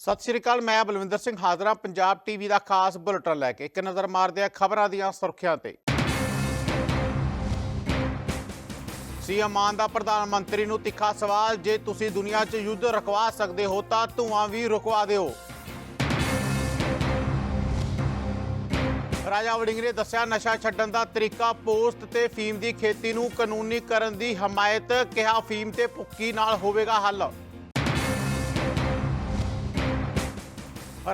ਸਤਿ ਸ਼੍ਰੀ ਅਕਾਲ, ਮੈਂ ਬਲਵਿੰਦਰ ਸਿੰਘ ਹਾਜ਼ਰਾ ਪੰਜਾਬ ਟੀਵੀ ਦਾ ਖਾਸ ਬੁਲੇਟਿਨ ਲੈ ਕੇ। ਇੱਕ ਨਜ਼ਰ ਮਾਰਦੇ ਆ ਖਬਰਾਂ ਦੀਆਂ ਸੁਰਖੀਆਂ ਤੇ। ਸੀਐਮ ਮਾਨ ਦਾ ਪ੍ਰਧਾਨ ਮੰਤਰੀ ਨੂੰ ਤਿੱਖਾ ਸਵਾਲ, ਜੇ ਤੁਸੀਂ ਦੁਨੀਆ 'ਚ ਯੁੱਧ ਰੁਕਵਾ ਸਕਦੇ ਹੋ ਤਾਂ ਧੂਆਂ ਵੀ ਰੁਕਵਾ ਦਿਓ। ਰਾਜਾ ਵੜਿੰਗ ਨੇ ਦੱਸਿਆ, ਨਸ਼ਾ ਛੱਡਣ ਦਾ ਤਰੀਕਾ ਪੋਸਟ ਤੇ ਫੀਮ ਦੀ ਖੇਤੀ ਨੂੰ ਕਾਨੂੰਨੀ ਕਰਨ ਦੀ ਹਮਾਇਤ ਕਿਹਾ, ਫੀਮ ਤੇ ਭੁੱਕੀ ਨਾਲ ਹੋਵੇਗਾ ਹੱਲ।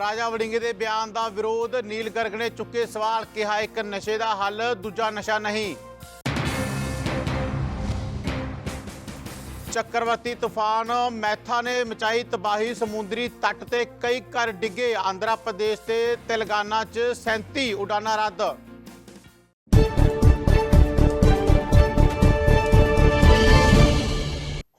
ਰਾਜਾ ਵੜਿੰਗੇ ਦੇ ਬਿਆਨ ਦਾ ਵਿਰੋਧ ਨੀਲ ਗਰਗ ਨੇ ਚੁੱਕੇ ਸਵਾਲ, ਕਿਹਾ ਇੱਕ ਨਸ਼ੇ ਦਾ ਹੱਲ, ਦੂਜਾ ਨਸ਼ਾ ਨਹੀਂ। ਚੱਕਰਵਰਤੀ ਤੂਫਾਨ ਮੈਥਾ ਨੇ ਮਚਾਈ ਤਬਾਹੀ, ਸਮੁੰਦਰੀ ਤੱਟ ਤੇ ਕਈ ਘਰ ਡਿੱਗੇ, ਆਂਧਰਾ ਪ੍ਰਦੇਸ਼ ਤੇ ਤੇਲੰਗਾਨਾ 'ਚ 37 ਉਡਾਨਾਂ ਰੱਦ।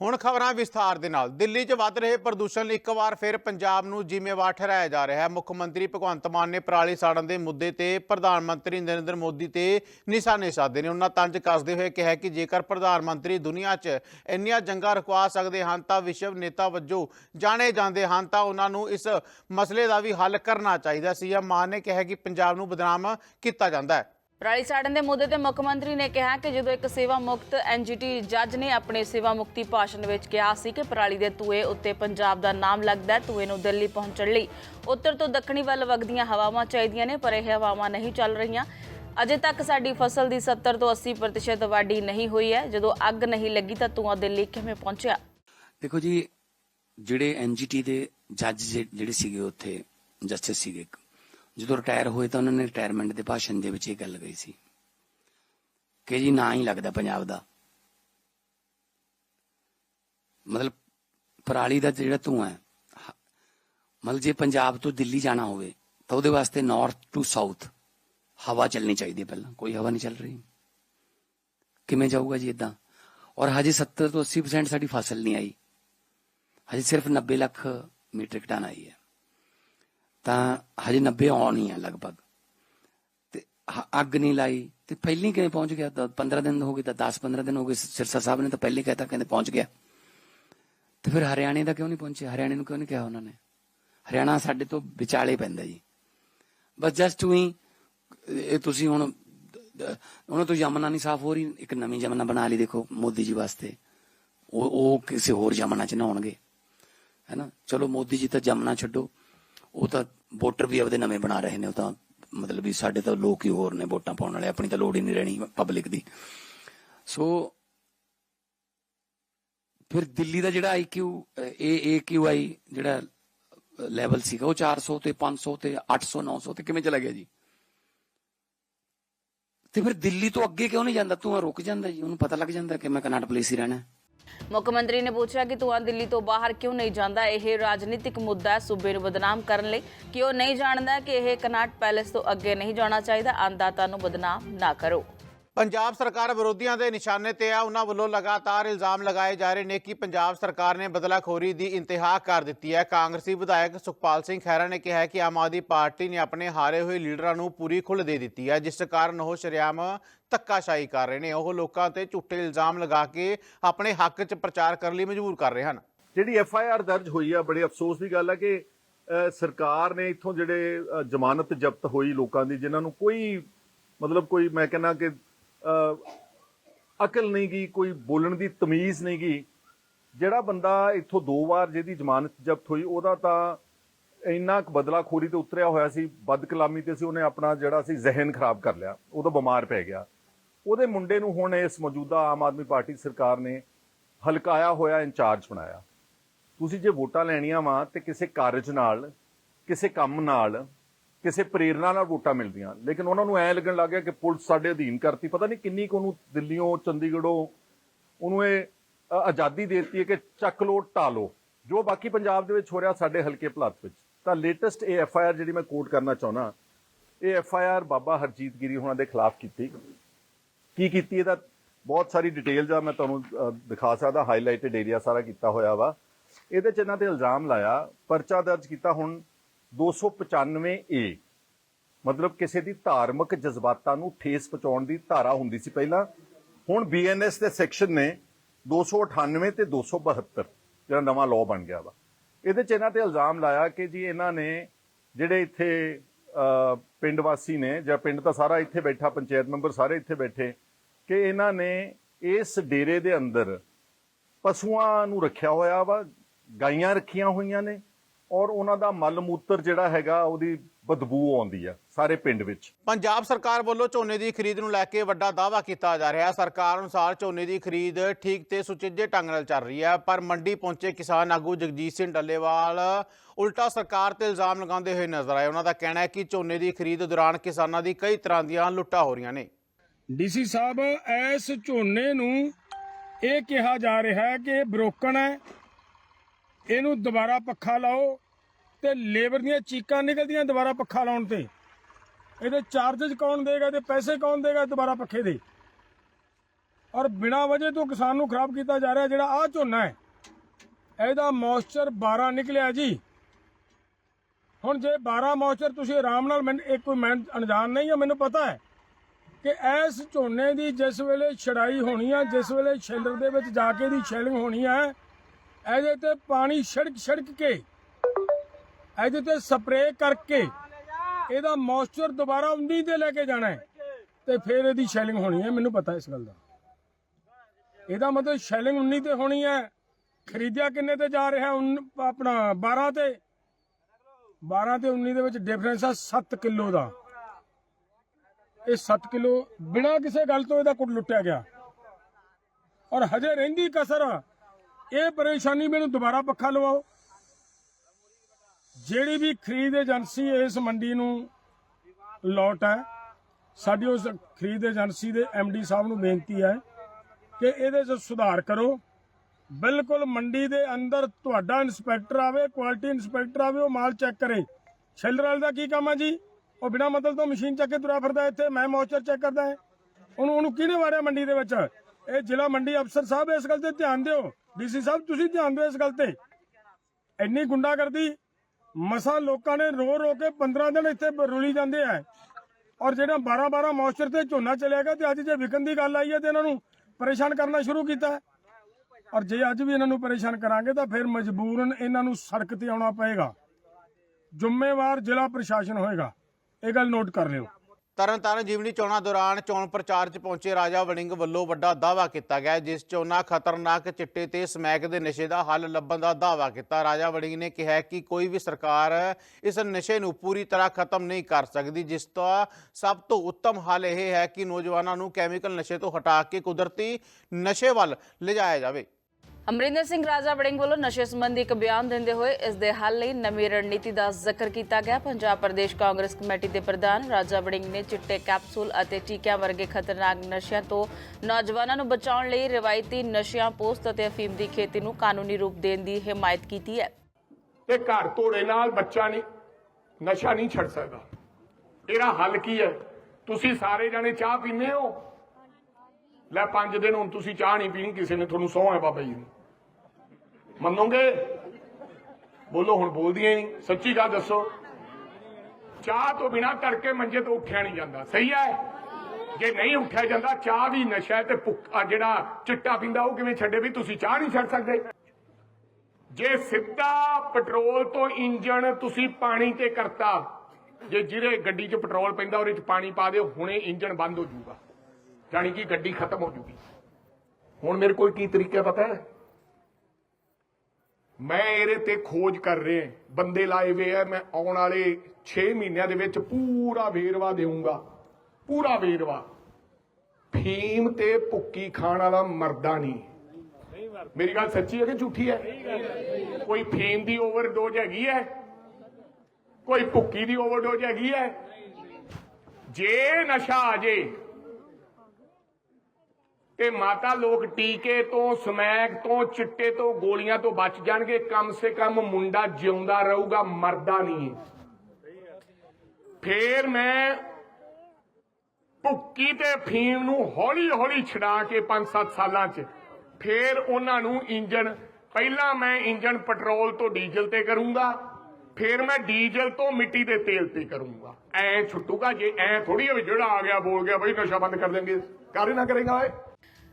ਹੁਣ ਖਬਰਾਂ ਵਿਸਥਾਰ ਦੇ ਨਾਲ। ਦਿੱਲੀ 'ਚ ਵੱਧ ਰਹੇ ਪ੍ਰਦੂਸ਼ਣ ਲਈ ਇੱਕ ਵਾਰ ਫਿਰ ਪੰਜਾਬ ਨੂੰ ਜ਼ਿੰਮੇਵਾਰ ਠਹਿਰਾਇਆ ਜਾ ਰਿਹਾ ਹੈ। ਮੁੱਖ ਮੰਤਰੀ ਭਗਵੰਤ ਮਾਨ ਨੇ ਪਰਾਲੀ ਸਾੜਨ ਦੇ ਮੁੱਦੇ ਤੇ ਪ੍ਰਧਾਨ ਮੰਤਰੀ ਨਰਿੰਦਰ ਮੋਦੀ ਤੇ ਨਿਸ਼ਾਨੇ ਸਾਧੇ ਨੇ। ਉਹਨਾਂ ਤੰਜ ਕੱਸਦੇ ਹੋਏ ਕਿਹਾ ਕਿ ਜੇਕਰ ਪ੍ਰਧਾਨ ਮੰਤਰੀ ਦੁਨੀਆ 'ਚ ਇੰਨੀਆਂ ਜੰਗਾਂ ਰੁਕਵਾ ਸਕਦੇ ਹਨ ਤਾਂ ਵਿਸ਼ਵ ਨੇਤਾ ਵਜੋਂ ਜਾਣੇ ਜਾਂਦੇ ਹਨ ਤਾਂ ਉਹਨਾਂ ਨੂੰ ਇਸ ਮਸਲੇ ਦਾ ਵੀ ਹੱਲ ਕਰਨਾ ਚਾਹੀਦਾ ਸੀ। ਮਾਨ ਨੇ ਕਿਹਾ ਕਿ ਪੰਜਾਬ ਨੂੰ ਬਦਨਾਮ ਕੀਤਾ ਜਾਂਦਾ ਹੈ। ਪਰਾਲੀ ਸਾੜਨ ਦੇ ਮੁੱਦੇ ਤੇ ਮੁੱਖ ਮੰਤਰੀ ਨੇ ਕਿਹਾ ਕਿ ਜਦੋਂ ਇੱਕ ਸੇਵਾ ਮੁਕਤ ਐਨਜੀਟੀ ਜੱਜ ਨੇ ਆਪਣੇ ਸੇਵਾ ਮੁਕਤੀ ਭਾਸ਼ਣ ਵਿੱਚ ਕਿਹਾ ਸੀ ਕਿ ਪਰਾਲੀ ਦੇ ਤੂਏ ਉੱਤੇ ਪੰਜਾਬ ਦਾ ਨਾਮ ਲੱਗਦਾ ਹੈ ਤੂਏ ਨੂੰ ਦਿੱਲੀ ਪਹੁੰਚਣ ਲਈ। ਉੱਤਰ ਤੋਂ ਦੱਖਣੀ ਵੱਲ ਵਗਦੀਆਂ ਹਵਾਵਾਂ ਚਾਹੀਦੀਆਂ ਨੇ, ਪਰ ਇਹ ਹਵਾਵਾਂ ਨਹੀਂ ਚੱਲ ਰਹੀਆਂ। ਅਜੇ ਤੱਕ ਸਾਡੀ ਫਸਲ ਦੀ 70 ਤੋਂ 80% ਵਾਢੀ ਨਹੀਂ ਹੋਈ ਹੈ। ਜਦੋਂ ਅੱਗ ਨਹੀਂ ਲੱਗੀ ਤਾਂ ਤੂਆਂ ਦਿੱਲੀ ਕਿਵੇਂ ਪਹੁੰਚਿਆ? ਦੇਖੋ ਜੀ, ਜਿਹੜੇ ਐਨਜੀਟੀ ਦੇ ਜੱਜ ਜਿਹੜੇ ਸੀਗੇ ਉੱਥੇ, ਜਸਟਿਸ ਸੀਗੇ ਜਦੋਂ ਰਿਟਾਇਰ ਹੋਏ ਤਾਂ ਉਹਨਾਂ ਨੇ ਰਿਟਾਇਰਮੈਂਟ ਦੇ ਭਾਸ਼ਣ ਦੇ ਵਿੱਚ ਇਹ ਗੱਲ ਕਹੀ ਸੀ ਕਿ ਜੀ ਨਾ ਹੀ ਲੱਗਦਾ ਪੰਜਾਬ ਦਾ। ਮਤਲਬ ਪਰਾਲੀ ਦਾ ਜਿਹੜਾ ਧੂੰਆਂ ਹੈ ਮਤਲਬ ਜੇ ਪੰਜਾਬ ਤੋਂ ਦਿੱਲੀ ਜਾਣਾ ਹੋਵੇ ਤਾਂ ਉਹਦੇ ਵਾਸਤੇ ਨਾਰਥ ਟੂ ਸਾਊਥ ਹਵਾ ਚੱਲਣੀ ਚਾਹੀਦੀ ਹੈ ਪਹਿਲਾਂ, ਕੋਈ ਹਵਾ ਨਹੀਂ ਚੱਲ ਰਹੀ। ਕਿਵੇਂ ਜਾਊਗਾ ਜੀ ਇਦਾਂ ਔਰ ਹਜੇ 70 ਤੋਂ 80% ਸਾਡੀ ਫਸਲ ਨਹੀਂ ਆਈ। ਹਜੇ ਸਿਰਫ 90 ਲੱਖ ਮੀਟ੍ਰਿਕ ਟਨ ਆਈ ਹੈ। ਤਾਂ ਹਜੇ 90 ਆਉਣੀ ਹੈ ਲਗਭਗ। ਤੇ ਅੱਗ ਨਹੀਂ ਲਾਈ। ਤੇ ਪਹਿਲੀ ਕਿਵੇਂ ਪਹੁੰਚ ਗਿਆ? ਤਾਂ 15 ਦਿਨ ਹੋ ਗਏ, ਤਾਂ 10 15 ਦਿਨ ਹੋ ਗਏ। ਸਿਰਸਾ ਸਾਹਿਬ ਨੇ ਤਾਂ ਪਹਿਲੇ ਕਹਿਤਾ, ਕਹਿੰਦੇ ਪਹੁੰਚ ਗਿਆ। ਤੇ ਫਿਰ ਹਰਿਆਣੇ ਦਾ ਕਿਉਂ ਨਹੀਂ ਪਹੁੰਚਿਆ? ਹਰਿਆਣੇ ਨੂੰ ਕਿਉਂ ਨਹੀਂ ਕਿਹਾ ਉਹਨਾਂ ਨੇ? ਹਰਿਆਣਾ ਸਾਡੇ ਤੋਂ ਵਿਚਾਲੇ ਪੈਂਦਾ ਜੀ। ਬਸ ਜਸਟ ਹੀ ਇਹ ਤੁਸੀਂ ਹੁਣ ਉਹਨਾਂ ਤੋਂ ਯਮਨਾ ਨਹੀਂ ਸਾਫ਼ ਹੋ ਰਹੀ। ਇੱਕ ਨਵੀਂ ਯਮਨਾ ਬਣਾ ਲਈ, ਦੇਖੋ, ਮੋਦੀ ਜੀ ਵਾਸਤੇ। ਉਹ ਉਹ ਕਿਸੇ ਹੋਰ ਯਮਨਾ ਚ ਨਹਾਉਣਗੇ। ਹੈਨਾ ਚਲੋ ਮੋਦੀ ਜੀ ਤਾਂ ਯਮਨਾ ਛੱਡੋ। ਉਹ ਤਾਂ ਵੋਟਰ ਵੀ ਆਪਦੇ ਨਵੇਂ ਬਣਾ ਰਹੇ ਨੇ, ਉਹ ਤਾਂ ਮਤਲਬ ਵੀ ਸਾਡੇ ਤਾਂ ਲੋਕ ਹੀ ਹੋਰ ਨੇ ਵੋਟਾਂ ਪਾਉਣ ਵਾਲੇ, ਆਪਣੀ ਤਾਂ ਲੋੜ ਹੀ ਨਹੀਂ ਰਹਿਣੀ ਪਬਲਿਕ ਦੀ। ਸੋ ਫਿਰ ਦਿੱਲੀ ਦਾ ਜਿਹੜਾ ਆਈਕਿਊ ਇਹ ਏਕਿਊਆਈ ਜਿਹੜਾ ਲੈਵਲ ਸੀਗਾ, ਉਹ 400 ਤੇ 500 ਤੇ 800 900 ਤੇ ਕਿਵੇਂ ਚਲਾ ਗਿਆ ਜੀ? ਤੇ ਫਿਰ ਦਿੱਲੀ ਤੋਂ ਅੱਗੇ ਕਿਉਂ ਨਹੀਂ ਜਾਂਦਾ? ਤੂੰ ਰੁਕ ਜਾਂਦਾ ਜੀ, ਉਹਨੂੰ ਪਤਾ ਲੱਗ ਜਾਂਦਾ ਕਿ ਮੈਂ ਕਨਾਟ ਪਲੇਸ ਹੀ ਰਹਿਣਾ ਮੁੱਖ ਮੰਤਰੀ ਨੇ ਪੁੱਛਿਆ ਕਿ ਤੂੰ ਦਿੱਲੀ ਤੋਂ ਬਾਹਰ ਕਿਉਂ ਨਹੀਂ ਜਾਂਦਾ? ਇਹ ਰਾਜਨੀਤਿਕ ਮੁੱਦਾ ਹੈ, ਸੂਬੇ ਨੂੰ ਬਦਨਾਮ ਕਰਨ ਲਈ। ਕਿ ਉਹ ਨਹੀਂ ਜਾਣਦਾ ਕਿ ਇਹ ਕਨਾਟ ਪੈਲੇਸ ਤੋਂ ਅੱਗੇ ਨਹੀਂ ਜਾਣਾ ਚਾਹੀਦਾ? ਅੰਦਾਤਾ ਨੂੰ ਬਦਨਾਮ ਨਾ ਕਰੋ। ਪੰਜਾਬ ਸਰਕਾਰ ਵਿਰੋਧੀਆਂ ਦੇ ਨਿਸ਼ਾਨੇ ਤੇ ਆ। ਉਹਨਾਂ ਵੱਲੋਂ ਲਗਾਤਾਰ ਇਲਜ਼ਾਮ ਲਗਾਏ ਜਾ ਰਹੇ ਨੇ ਕਿ ਪੰਜਾਬ ਸਰਕਾਰ ਨੇ ਬਦਲਾਖੋਰੀ ਦੀ ਇੰਤਹਾ ਕਰ ਦਿੱਤੀ ਹੈ। ਕਾਂਗਰਸੀ ਵਿਧਾਇਕ ਸੁਖਪਾਲ ਸਿੰਘ ਖਹਿਰਾ ਨੇ ਕਿਹਾ ਹੈ ਕਿ ਆਮ ਆਦਮੀ ਪਾਰਟੀ ਨੇ ਆਪਣੇ ਹਾਰੇ ਹੋਏ ਲੀਡਰਾਂ ਨੂੰ ਪੂਰੀ ਖੁੱਲ੍ਹ ਦੇ ਦਿੱਤੀ ਹੈ, ਜਿਸ ਕਾਰਨ ਉਹ ਸ਼ਰੇਆਮ ਧੱਕਾਸ਼ਾਹੀ ਕਰ ਰਹੇ ਨੇ। ਉਹ ਲੋਕਾਂ ਤੇ ਝੂਠੇ ਇਲਜ਼ਾਮ ਲਗਾ ਕੇ ਆਪਣੇ ਹੱਕ 'ਚ ਪ੍ਰਚਾਰ ਕਰਨ ਲਈ ਮਜਬੂਰ ਕਰ ਰਹੇ ਹਨ। ਜਿਹੜੀ ਐਫ ਆਈ ਆਰ ਦਰਜ ਹੋਈ ਆ, ਬੜੇ ਅਫਸੋਸ ਦੀ ਗੱਲ ਹੈ ਕਿ ਸਰਕਾਰ ਨੇ ਇੱਥੋਂ ਜਿਹੜੇ ਜ਼ਮਾਨਤ ਜ਼ਬਤ ਹੋਈ ਲੋਕਾਂ ਦੀ, ਜਿਨ੍ਹਾਂ ਨੂੰ ਕੋਈ ਮਤਲਬ ਕੋਈ, ਮੈਂ ਕਹਿੰਦਾ ਕਿ ਅਕਲ ਨਹੀਂ ਗਈ ਕੋਈ ਬੋਲਣ ਦੀ ਤਮੀਜ਼ ਨਹੀਂ ਗਈ ਜਿਹੜਾ ਬੰਦਾ ਇੱਥੋਂ ਦੋ ਵਾਰ ਜਿਹਦੀ ਜ਼ਮਾਨਤ ਜ਼ਬਤ ਹੋਈ, ਉਹਦਾ ਤਾਂ ਇੰਨਾ ਕੁ ਬਦਲਾਖੋਰੀ ਤੇ ਉਤਰਿਆ ਹੋਇਆ ਸੀ, ਬਦਕਲਾਮੀ ਤੇ ਸੀ, ਉਹਨੇ ਆਪਣਾ ਜਿਹੜਾ ਸੀ, ਜ਼ਿਹਨ ਖਰਾਬ ਕਰ ਲਿਆ। ਉਹ ਤਾਂ ਬਿਮਾਰ ਪੈ ਗਿਆ। ਉਹਦੇ ਮੁੰਡੇ ਨੂੰ ਹੁਣ ਇਸ ਮੌਜੂਦਾ ਆਮ ਆਦਮੀ ਪਾਰਟੀ ਸਰਕਾਰ ਨੇ ਹਲਕਾਇਆ ਹੋਇਆ, ਇੰਚਾਰਜ ਬਣਾਇਆ। ਤੁਸੀਂ ਜੇ ਵੋਟਾਂ ਲੈਣੀਆਂ ਵਾ ਤੇ ਕਿਸੇ ਕਾਰਜ ਨਾਲ, ਕਿਸੇ ਕੰਮ ਨਾਲ ਕਿਸੇ ਪ੍ਰੇਰਣਾ ਨਾਲ ਵੋਟਾਂ ਮਿਲਦੀਆਂ। ਲੇਕਿਨ ਉਹਨਾਂ ਨੂੰ ਐ ਲੱਗਣ ਲੱਗ ਗਿਆ ਕਿ ਪੁਲਿਸ ਸਾਡੇ ਅਧੀਨ ਕਰਤੀ। ਪਤਾ ਨਹੀਂ ਕਿੰਨੀ ਕੁ ਉਹਨੂੰ ਦਿੱਲੀੋਂ ਚੰਡੀਗੜ੍ਹੋਂ ਉਹਨੂੰ ਇਹ ਆਜ਼ਾਦੀ ਦੇ ਦਿੱਤੀ ਹੈ ਕਿ ਚੱਕ ਲੋ ਟਾਲੋ ਜੋ ਬਾਕੀ ਪੰਜਾਬ ਦੇ ਵਿੱਚ ਹੋ ਰਿਹਾ ਸਾਡੇ ਹਲਕੇ ਭਲੱਤ ਵਿੱਚ। ਤਾਂ ਲੇਟੈਸਟ ਇਹ ਐਫ ਆਈ ਆਰ ਜਿਹੜੀ ਮੈਂ ਕੋਟ ਕਰਨਾ ਚਾਹੁੰਦਾ, ਇਹ F I R Baba Harjeet Giri ਹੋਣਾ ਦੇ ਖਿਲਾਫ ਕੀਤੀ। ਕੀ ਕੀਤੀ ਇਹਦਾ? ਬਹੁਤ ਸਾਰੀ ਡਿਟੇਲ ਜਾਂ ਮੈਂ ਤੁਹਾਨੂੰ ਦਿਖਾ ਸਕਦਾ ਹਾਈਲਾਈਟਡ ਏਰੀਆ ਸਾਰਾ ਕੀਤਾ ਹੋਇਆ ਵਾ। ਇਹਦੇ ਚ ਇਹਨਾਂ ਤੇ ਇਲਜ਼ਾਮ ਲਾਇਆ, ਪਰਚਾ ਦਰਜ ਕੀਤਾ ਹੁਣ 295 ਏ। ਮਤਲਬ ਕਿਸੇ ਦੀ ਧਾਰਮਿਕ ਜਜ਼ਬਾਤਾਂ ਨੂੰ ਠੇਸ ਪਹੁੰਚਾਉਣ ਦੀ ਧਾਰਾ ਹੁੰਦੀ ਸੀ ਪਹਿਲਾਂ। ਹੁਣ ਬੀਐਨਐਸ ਦੇ ਸੈਕਸ਼ਨ ਨੇ 298 ਤੇ 272 ਜਿਹੜਾ ਨਵਾਂ ਲਾਅ ਬਣ ਗਿਆ ਵਾ। ਇਹਦੇ 'ਚ ਇਹਨਾਂ ਤੇ ਇਲਜ਼ਾਮ ਲਾਇਆ ਕਿ ਜੀ ਇਹਨਾਂ ਨੇ ਜਿਹੜੇ ਇੱਥੇ ਪਿੰਡ ਵਾਸੀ ਨੇ, ਜਾਂ ਪਿੰਡ ਤਾਂ ਸਾਰਾ ਇੱਥੇ ਬੈਠਾ, ਪੰਚਾਇਤ ਮੈਂਬਰ ਸਾਰੇ ਇੱਥੇ ਬੈਠੇ, ਕਿ ਇਹਨਾਂ ਨੇ ਇਸ ਡੇਰੇ ਦੇ ਅੰਦਰ ਪਸ਼ੂਆਂ ਨੂੰ ਰੱਖਿਆ ਹੋਇਆ ਵਾ, ਗਾਈਆਂ ਰੱਖੀਆਂ ਹੋਈਆਂ ਨੇ ਔਰ ਉਹਨਾਂ ਦਾ ਮਲ ਮੂਤਰ ਜਿਹੜਾ ਹੈਗਾ ਉਹਦੀ ਬਦਬੂ ਆਉਂਦੀ ਆ ਸਾਰੇ ਪਿੰਡ ਵਿੱਚ। ਪੰਜਾਬ ਸਰਕਾਰ ਵੱਲੋਂ ਝੋਨੇ ਦੀ ਖਰੀਦ ਨੂੰ ਲੈ ਕੇ ਵੱਡਾ ਦਾਅਵਾ ਕੀਤਾ ਜਾ ਰਿਹਾ। ਹੈ ਸਰਕਾਰ ਅਨੁਸਾਰ ਝੋਨੇ ਦੀ ਖਰੀਦ ਠੀਕ ਤੇ ਸੁਚੱਜੇ ਢੰਗ ਨਾਲ ਚੱਲ ਰਹੀ ਹੈ ਪਰ ਮੰਡੀ ਪਹੁੰਚੇ ਕਿਸਾਨ ਆਗੂ ਜਗਜੀਤ ਸਿੰਘ ਡੱਲੇਵਾਲ ਉਲਟਾ ਸਰਕਾਰ ਤੇ ਇਲਜ਼ਾਮ ਲਗਾਉਂਦੇ ਹੋਏ ਨਜ਼ਰ ਆਏ। ਉਹਨਾਂ ਦਾ ਕਹਿਣਾ ਹੈ ਕਿ ਝੋਨੇ ਦੀ ਖਰੀਦ ਦੌਰਾਨ ਕਿਸਾਨਾਂ ਦੀ ਕਈ ਤਰ੍ਹਾਂ ਦੀਆਂ ਲੁੱਟਾਂ ਹੋ ਰਹੀਆਂ ਨੇ। ਡੀਸੀ ਸਾਹਿਬ ਇਸ ਝੋਨੇ ਨੂੰ ਇਹ ਕਿਹਾ ਜਾ ਰਿਹਾ ਹੈ ਕਿ ਇਹ ਬਰੋਕਣ ਹੈ। ਇਹਨੂੰ ਦੁਬਾਰਾ ਪੱਖਾ ਲਾਓ ਤੇ ਲੇਬਰ ਦੀਆਂ ਚੀਕਾਂ ਨਿਕਲਦੀਆਂ ਦੁਬਾਰਾ ਪੱਖਾ ਲਾਉਣ ਤੇ। ਇਹਦੇ ਚਾਰजेस ਕੌਣ ਦੇਗਾ ਤੇ ਪੈਸੇ ਕੌਣ ਦੇਗਾ ਦੁਬਾਰਾ ਪੱਖੇ ਦੇ? ਔਰ ਬਿਨਾਂ ਵਜ੍ਹਾ ਤੋਂ ਕਿਸਾਨ ਨੂੰ ਖਰਾਬ ਕੀਤਾ ਜਾ ਰਿਹਾ ਜਿਹੜਾ ਆਹ ਝੋਨਾ ਹੈ। ਇਹਦਾ ਮੌਇਸਚਰ 12 ਨਿਕਲਿਆ ਜੀ। ਹੁਣ ਜੇ 12 ਮੌਇਸਚਰ ਤੁਸੀਂ ਆਰਾਮ ਨਾਲ ਮੈਨੂੰ ਇੱਕ ਕੋਈ ਮੈਂ ਅਣਜਾਣ ਨਹੀਂ ਹੈ ਮੈਨੂੰ ਪਤਾ ਹੈ ਕਿ ਇਸ ਝੋਨੇ ਦੀ ਜਿਸ ਵੇਲੇ ਛੜਾਈ ਹੋਣੀ ਆ, ਜਿਸ ਵੇਲੇ ਛਿੱਲਰ ਦੇ ਵਿੱਚ ਜਾ ਕੇ ਦੀ ਸ਼ੈਲਿੰਗ ਹੋਣੀ ਆ ਇਹਦੇ ਤੇ ਪਾਣੀ ਛਿੜਕ ਛਿੜਕ ਕੇ, ਇਹਦੇ ਤੇ ਸਪਰੇਅ ਕਰਕੇ ਇਹਦਾ ਮੌਇਸਚਰ ਦੁਬਾਰਾ 19 ਤੇ ਲੈ ਕੇ ਜਾਣਾ ਹੈ ਤੇ ਫਿਰ ਇਹਦੀ ਸ਼ੈਲਿੰਗ ਹੋਣੀ ਹੈ, ਮੈਨੂੰ ਪਤਾ ਇਸ ਗੱਲ ਦਾ। ਇਹਦਾ ਮਤਲਬ ਸ਼ੈਲਿੰਗ 19 ਤੇ ਹੋਣੀ ਹੈ, ਖਰੀਦਿਆ ਕਿੰਨੇ ਤੇ ਜਾ ਰਿਹਾ ਆਪਣਾ 12 ਤੇ? 12 ਤੇ 19 ਦੇ ਵਿੱਚ ਡਿਫਰੈਂਸ ਆ 7 ਕਿਲੋ ਦਾ। ਇਹ 7 ਕਿਲੋ ਬਿਨਾਂ ਕਿਸੇ ਗੱਲ ਤੋਂ ਇਹਦਾ ਕੁੱਟ ਲੁੱਟਿਆ ਗਿਆ। ਔਰ ਹਜੇ ਰਹਿੰਦੀ ਕਸਰ ਇਹ ਪਰੇਸ਼ਾਨੀ ਮੈਨੂੰ ਦੁਬਾਰਾ ਪੱਖਾ ਲਵਾਓ। ਜਿਹੜੀ ਵੀ ਖਰੀਦ ਏਜੰਸੀ ਇਸ ਮੰਡੀ ਨੂੰ ਲੋਟ ਹੈ, ਸਾਡੀ ਉਸ ਖਰੀਦ ਏਜੰਸੀ ਦੇ ਡੀ ਸਾਹਿਬ ਨੂੰ ਬੇਨਤੀ ਹੈ ਕਿ ਇਹਦੇ 'ਚ ਸੁਧਾਰ ਕਰੋ। ਬਿਲਕੁਲ ਮੰਡੀ ਦੇ ਅੰਦਰ ਤੁਹਾਡਾ ਇਨਸਪੈਕਟਰ ਆਵੇ, ਕੁਆਲਿਟੀ ਇਨਸਪੈਕਟਰ ਆਵੇ, ਉਹ ਮਾਲ ਚੈੱਕ ਕਰੇ। ਛਿੱਲਰ ਵਾਲੇ ਦਾ ਕੀ ਕੰਮ ਹੈ ਜੀ? ਉਹ ਬਿਨਾ ਮਤਲਬ ਤੋਂ ਮਸ਼ੀਨ ਚੱਕ ਕੇ ਤੁਰਿਆ ਫਿਰਦਾ ਇੱਥੇ, ਮੈਂ ਮੌਚਰ ਚੈੱਕ ਕਰਦਾ ਹਾਂ। ਉਹਨੂੰ ਉਹਨੂੰ ਕਿਹਨੇ ਵਾਰਿਆ ਮੰਡੀ ਦੇ ਵਿੱਚ? ਇਹ ਜ਼ਿਲ੍ਹਾ ਮੰਡੀ ਅਫਸਰ ਸਾਹਿਬ ਇਸ ਗੱਲ ਤੇ ਧਿਆਨ ਦਿਓ। ਡੀਸੀ ਸਾਹਿਬ, ਤੁਸੀਂ ਧਿਆਨ ਦਿਓ ਇਸ ਗੱਲ ਤੇ। ਇੰਨੀ ਗੁੰਡਾਗਰਦੀ, ਮਸਾ ਲੋਕਾਂ ਨੇ ਰੋ ਰੋ ਕੇ 15 ਦਿਨ ਇੱਥੇ ਰੁਲੀ ਜਾਂਦੇ ਆ। ਔਰ ਜਿਹੜਾ 12 12 ਮੌਇਸਚਰ ਤੇ ਝੋਨਾ ਚਲਿਆ ਗਿਆ ਤੇ ਅੱਜ ਜੇ ਵਿਕਣ ਦੀ ਗੱਲ ਆਈ ਹੈ ਤੇ ਇਹਨਾਂ ਨੂੰ ਪਰੇਸ਼ਾਨ ਕਰਨਾ ਸ਼ੁਰੂ ਕੀਤਾ। ਔਰ ਜੇ ਅੱਜ ਵੀ ਇਹਨਾਂ ਨੂੰ ਪਰੇਸ਼ਾਨ ਕਰਾਂਗੇ ਤਾਂ ਫਿਰ ਮਜਬੂਰਨ ਇਹਨਾਂ ਨੂੰ ਸੜਕ ਤੇ ਆਉਣਾ ਪਏਗਾ। ਜ਼ਿੰਮੇਵਾਰ ਜ਼ਿਲ੍ਹਾ ਪ੍ਰਸ਼ਾਸਨ ਹੋਏਗਾ। ਇਹ ਗੱਲ ਨੋਟ ਕਰ ਲਿਓ। ਤਰਨਤਾਰਨ ਜੀਵਨੀ ਚੋਣਾਂ ਦੌਰਾਨ ਚੋਣ ਪ੍ਰਚਾਰ 'ਚ ਪਹੁੰਚੇ ਰਾਜਾ ਵੜਿੰਗ ਵੱਲੋਂ ਵੱਡਾ ਦਾਅਵਾ ਕੀਤਾ ਗਿਆ, ਜਿਸ 'ਚ ਉਹਨਾਂ ਖਤਰਨਾਕ ਚਿੱਟੇ ਤੇ ਸਮੈਕ ਦੇ ਨਸ਼ੇ ਦਾ ਹੱਲ ਲੱਭਣ ਦਾ ਦਾਅਵਾ ਕੀਤਾ। ਰਾਜਾ ਵੜਿੰਗ ਨੇ ਕਿਹਾ ਕਿ ਕੋਈ ਵੀ ਸਰਕਾਰ ਇਸ ਨਸ਼ੇ ਨੂੰ ਪੂਰੀ ਤਰ੍ਹਾਂ ਖਤਮ ਨਹੀਂ ਕਰ ਸਕਦੀ, ਜਿਸ ਦਾ ਸਭ ਤੋਂ ਉੱਤਮ ਹੱਲ ਇਹ ਹੈ ਕਿ ਨੌਜਵਾਨਾਂ ਨੂੰ ਕੈਮੀਕਲ ਨਸ਼ੇ ਤੋਂ ਹਟਾ ਕੇ ਕੁਦਰਤੀ ਨਸ਼ੇ ਵੱਲ ਲਿਜਾਇਆ ਜਾਵੇ। ਅਮਰਿੰਦਰ ਸਿੰਘ ਰਾਜਾ ਵੜਿੰਗ ਵੱਲੋਂ ਨਸ਼ੇ ਸੰਬੰਧੀ ਇੱਕ ਬਿਆਨ ਦਿੰਦੇ ਹੋਏ ਇਸ ਦੇ ਹੱਲ ਲਈ ਨਵੀਂ ਰਣਨੀਤੀ ਦਾ ਜ਼ਿਕਰ ਕੀਤਾ ਗਿਆ। ਪੰਜਾਬ ਪ੍ਰਦੇਸ਼ ਕਾਂਗਰਸ ਕਮੇਟੀ ਦੇ ਪ੍ਰਧਾਨ ਰਾਜਾ ਵੜਿੰਗ ਨੇ ਚਿੱਟੇ ਕੈਪਸੂਲ ਅਤੇ ਟੀਕਿਆਂ ਵਰਗੇ ਖਤਰਨਾਕ ਨਸ਼ਿਆਂ ਤੋਂ ਨੌਜਵਾਨਾਂ ਨੂੰ ਬਚਾਉਣ ਲਈ ਰਵਾਇਤੀ ਨਸ਼ਿਆਂ ਪੋਸਤ ਅਤੇ ਅਫੀਮ ਦੀ ਖੇਤੀ ਨੂੰ ਕਾਨੂੰਨੀ ਰੂਪ ਦੇਣ ਦੀ ਹਮਾਇਤ ਕੀਤੀ ਹੈ। ਤੇ ਘਰ ਘੋੜੇ ਨਾਲ ਬੱਚਾ ਨਹੀਂ, ਨਸ਼ਾ ਨਹੀਂ ਛੱਡ ਸਕਦਾ। ਇਹਦਾ ਹੱਲ ਕੀ ਹੈ? ਤੁਸੀਂ ਸਾਰੇ ਜਾਣੇ ਚਾਹ ਪੀਂਦੇ ਹੋ? ਲੈ ਪੰਜ ਦਿਨ ਹੁਣ ਤੁਸੀਂ ਚਾਹ ਨਹੀਂ ਪੀਣੀ, ਕਿਸੇ ਨੇ ਤੁਹਾਨੂੰ ਸਹੁੰ ਹੈ ਬਾਬਾ ਜੀ ਨੂੰ। ਮੰਨੋਗੇ? ਬੋਲੋ, ਹੁਣ ਬੋਲਦੀਆਂ ਨਹੀਂ। ਸੱਚੀ ਗੱਲ ਦੱਸੋ। ਚਾਹ ਤੋਂ ਬਿਨਾ ਤੜਕੇ ਮੰਜੇ ਤੋਂ ਉੱਠਿਆ ਨਹੀਂ ਜਾਂਦਾ। ਸਹੀ ਹੈ? ਜੇ ਨਹੀਂ ਉੱਠਿਆ ਜਾਂਦਾ, ਚਾਹ ਵੀ ਨਸ਼ਾ ਤੇ ਭੁੱਖ- ਜਿਹੜਾ ਚਿੱਟਾ ਪੀਂਦਾ, ਉਹ ਕਿਵੇਂ ਛੱਡੇ ਵੀ ਤੁਸੀਂ ਚਾਹ ਨਹੀਂ ਛੱਡ ਸਕਦੇ? ਜੇ ਸਿੱਧਾ ਪੈਟਰੋਲ ਤੋਂ ਇੰਜਣ ਤੁਸੀਂ ਪਾਣੀ ਤੇ ਕਰਤਾ, ਜੇ ਜਿਹੜੇ ਗੱਡੀ 'ਚ ਪੈਟਰੋਲ ਪੈਂਦਾ, ਉਹਦੇ 'ਚ ਪਾਣੀ ਪਾ ਦਿਓ, ਹੁਣੇ ਇੰਜਣ ਬੰਦ ਹੋ ਜਾਊਗਾ। ਜਾਣੀ ਕਿ ਗੱਡੀ ਖਤਮ ਹੋ ਜੂਗੀ ਹੁਣ ਮੇਰੇ ਕੋਲ ਕੀ ਤਰੀਕਾ ਪਤਾ ਹੈ? ਮੈਂ ਇਹਦੇ ਤੇ ਖੋਜ ਕਰ ਰਿਹਾ ਬੰਦੇ ਲਾਏ ਵੇ ਆ, ਮੈਂ ਆਉਣ ਵਾਲੇ 6 ਮਹੀਨਿਆਂ ਦੇ ਵਿੱਚ ਪੂਰਾ ਵੇਰਵਾ ਦੇਵਾਂਗਾ ਪੂਰਾ ਵੇਰਵਾ। ਫੀਮ ਤੇ ਭੁੱਕੀ ਖਾਣ ਵਾਲਾ ਮਰਦਾ ਨਹੀਂ। ਮੇਰੀ ਗੱਲ ਸੱਚੀ ਹੈ ਕਿ ਝੂਠੀ ਹੈ? ਕੋਈ ਫੀਮ ਦੀ ਓਵਰਡੋਜ਼ ਹੈਗੀ ਹੈ? ਕੋਈ ਭੁੱਕੀ ਦੀ ਓਵਰਡੋਜ਼ ਹੈਗੀ ਹੈ? ਜੇ ਨਸ਼ਾ ਆ ਜੇ ਤੇ ਮਾਤਾ ਲੋਕ ਟੀਕੇ ਤੋਂ, ਸਮੈਕ ਤੋਂ, ਚਿੱਟੇ ਤੋਂ, ਗੋਲੀਆਂ ਤੋਂ ਬਚ ਜਾਣਗੇ। ਕਮ ਸੇ ਕਮ ਮੁੰਡਾ ਜਿਉਂਦਾ ਰਹੂਗਾ, ਮਰਦਾ ਨਹੀਂ ਫੇਰ ਮੈਂ ਭੁੱਕੀ ਤੇ ਫੀਮ ਨੂੰ ਹੌਲੀ ਹੌਲੀ ਛਡਾ ਕੇ 5-7 ਸਾਲਾਂ 'ਚ, ਫੇਰ ਉਹਨਾਂ ਨੂੰ ਇੰਜਨ ਪਹਿਲਾਂ ਮੈਂ ਇੰਜਨ ਪੈਟਰੋਲ ਤੋਂ ਡੀਜ਼ਲ ਤੇ ਕਰੂੰਗਾ, ਫੇਰ ਮੈਂ ਡੀਜ਼ਲ ਤੋਂ ਮਿੱਟੀ ਦੇ ਤੇਲ ਤੇ ਕਰੂੰਗਾ। ਐ ਛੁੱਟੂਗਾ ਜੇ ਐ ਥੋੜੀ ਹੋਵੇ ਜਿਹੜਾ ਆ ਗਿਆ, ਬੋਲ ਗਿਆ, ਬਈ ਨਸ਼ਾ ਬੰਦ ਕਰ ਦੇਂਗੇ ਕਰ ਨਾ ਕਰੇਗਾ ਓਏ।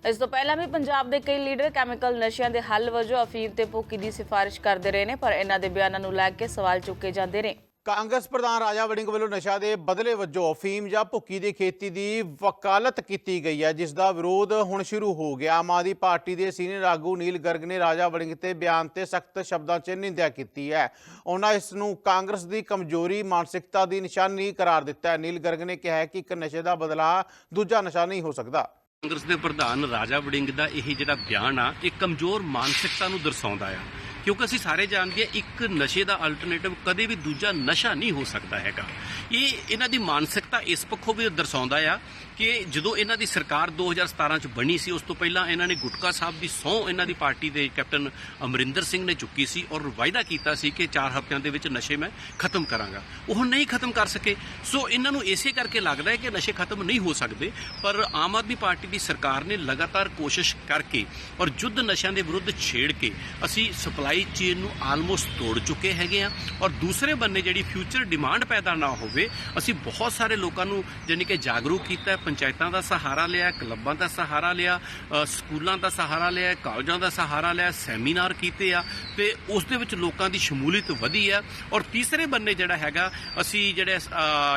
ਇਸ ਤੋਂ ਪਹਿਲਾਂ ਵੀ ਪੰਜਾਬ ਦੇ ਕਈ ਲੀਡਰ ਕੈਮੀਕਲ ਨਸ਼ਿਆਂ ਦੇ ਹੱਲ ਵਜੋਂ ਅਫੀਮ ਤੇ ਭੁੱਕੀ ਦੀ ਸਿਫਾਰਿਸ਼ ਕਰਦੇ ਰਹੇ ਨੇ, ਪਰ ਇਹਨਾਂ ਦੇ ਬਿਆਨਾਂ ਨੂੰ ਲੈ ਕੇ ਸਵਾਲ ਚੁੱਕੇ ਜਾਂਦੇ ਨੇ। ਕਾਂਗਰਸ ਪ੍ਰਧਾਨ ਰਾਜਾ ਵੜਿੰਗ ਵੱਲੋਂ ਨਸ਼ਾ ਦੇ ਬਦਲੇ ਵਜੋਂ ਅਫੀਮ ਜਾਂ ਭੁੱਕੀ ਦੀ ਖੇਤੀ ਦੀ ਵਕਾਲਤ ਕੀਤੀ ਗਈ ਹੈ, ਜਿਸ ਦਾ ਵਿਰੋਧ ਹੁਣ ਸ਼ੁਰੂ ਹੋ ਗਿਆ। ਆਮ ਆਦਮੀ ਪਾਰਟੀ ਦੇ ਸੀਨੀਅਰ ਆਗੂ ਨੀਲ ਗਰਗ ਨੇ ਰਾਜਾ ਵੜਿੰਗ ਤੇ ਬਿਆਨ ਤੇ ਸਖਤ ਸ਼ਬਦਾਂ 'ਚ ਨਿੰਦਿਆ ਕੀਤੀ ਹੈ। ਉਹਨਾਂ ਇਸ ਨੂੰ ਕਾਂਗਰਸ ਦੀ ਕਮਜ਼ੋਰੀ, ਮਾਨਸਿਕਤਾ ਦੀ ਨਿਸ਼ਾਨੀ ਕਰਾਰ ਦਿੱਤਾ ਹੈ। ਨੀਲ ਗਰਗ ਨੇ ਕਿਹਾ ਹੈ ਕਿ ਇੱਕ ਨਸ਼ੇ ਦਾ ਬਦਲਾ ਦੂਜਾ ਨਸ਼ਾ ਨਹੀਂ ਹੋ ਸਕਦਾ। ਕਾਂਗਰਸ ਦੇ ਪ੍ਰਧਾਨ ਰਾਜਾ ਵੜਿੰਗ ਦਾ ਇਹ ਜਿਹੜਾ ਬਿਆਨ ਆ, ਇਹ ਕਮਜ਼ੋਰ ਮਾਨਸਿਕਤਾ ਨੂੰ ਦਰਸਾਉਂਦਾ ਆ। ਕਿਉਂਕਿ ਅਸੀਂ ਸਾਰੇ ਜਾਣਦੇ ਆ, ਇੱਕ ਨਸ਼ੇ ਦਾ ਅਲਟਰਨੇਟਿਵ ਕਦੇ ਵੀ ਦੂਜਾ ਨਸ਼ਾ ਨਹੀਂ ਹੋ ਸਕਦਾ ਹੈਗਾ। ਇਹ, ਇਹਨਾਂ ਦੀ ਮਾਨਸਿਕਤਾ ਇਸ ਪੱਖੋਂ ਵੀ ਦਰਸਾਉਂਦਾ ਆ ਕਿ ਜਦੋਂ ਇਹਨਾਂ ਦੀ ਸਰਕਾਰ 2017 ਚ ਬਣੀ ਸੀ, ਉਸ ਤੋਂ ਪਹਿਲਾਂ ਇਹਨਾਂ ਨੇ ਗੁਟਕਾ ਸਾਹਿਬ ਦੀ ਸਹੁੰ ਇਹਨਾਂ ਦੀ ਪਾਰਟੀ ਦੇ ਕੈਪਟਨ ਅਮਰਿੰਦਰ ਸਿੰਘ ਨੇ ਚੁੱਕੀ ਸੀ ਔਰ ਵਾਅਦਾ ਕੀਤਾ ਸੀ ਕਿ 4 ਹਫ਼ਤਿਆਂ ਦੇ ਵਿੱਚ ਨਸ਼ੇ ਮੈਂ ਖਤਮ ਕਰਾਂਗਾ। ਉਹ ਨਹੀਂ ਖਤਮ ਕਰ ਸਕੇ। ਸੋ ਇਹਨਾਂ ਨੂੰ ਇਸੇ ਕਰਕੇ ਲੱਗਦਾ ਹੈ ਕਿ ਨਸ਼ੇ ਖਤਮ ਨਹੀਂ ਹੋ ਸਕਦੇ, ਪਰ ਆਮ ਆਦਮੀ ਪਾਰਟੀ ਦੀ ਸਰਕਾਰ ਨੇ ਲਗਾਤਾਰ ਕੋਸ਼ਿਸ਼ ਕਰਕੇ ਔਰ ਜੁੱਧ ਨਸ਼ਿਆਂ ਦੇ ਵਿਰੁੱਧ ਛੇੜ ਕੇ ਅਸੀਂ ਸਪਲਾਈ ਚੇਨ ਨੂੰ ਆਲਮੋਸਟ ਤੋੜ ਚੁੱਕੇ ਹੈਗੇ ਆ ਔਰ ਦੂਸਰੇ ਬੰਨੇ ਜਿਹੜੀ ਫਿਊਚਰ ਡਿਮਾਂਡ ਪੈਦਾ ਨਾ ਹੋਵੇ, ਅਸੀਂ ਬਹੁਤ ਸਾਰੇ ਲੋਕਾਂ ਨੂੰ ਜਾਣੀ ਕਿ ਜਾਗਰੂਕ ਕੀਤਾ ਪੰਚਾਇਤਾਂ ਦਾ ਸਹਾਰਾ ਲਿਆ, ਕਲੱਬਾਂ ਦਾ ਸਹਾਰਾ ਲਿਆ ਸਕੂਲਾਂ ਦਾ ਸਹਾਰਾ ਲਿਆ, ਕਾਲਜਾਂ ਦਾ ਸਹਾਰਾ ਲਿਆ, ਸੈਮੀਨਾਰ ਕੀਤੇ ਆ ਤੇ ਉਸ ਦੇ ਵਿੱਚ ਲੋਕਾਂ ਦੀ ਸ਼ਮੂਲੀਅਤ ਵਧੀ ਆ। ਔਰ ਤੀਸਰੇ ਬੰਨੇ ਜਿਹੜਾ ਹੈਗਾ, ਅਸੀਂ ਜਿਹੜੇ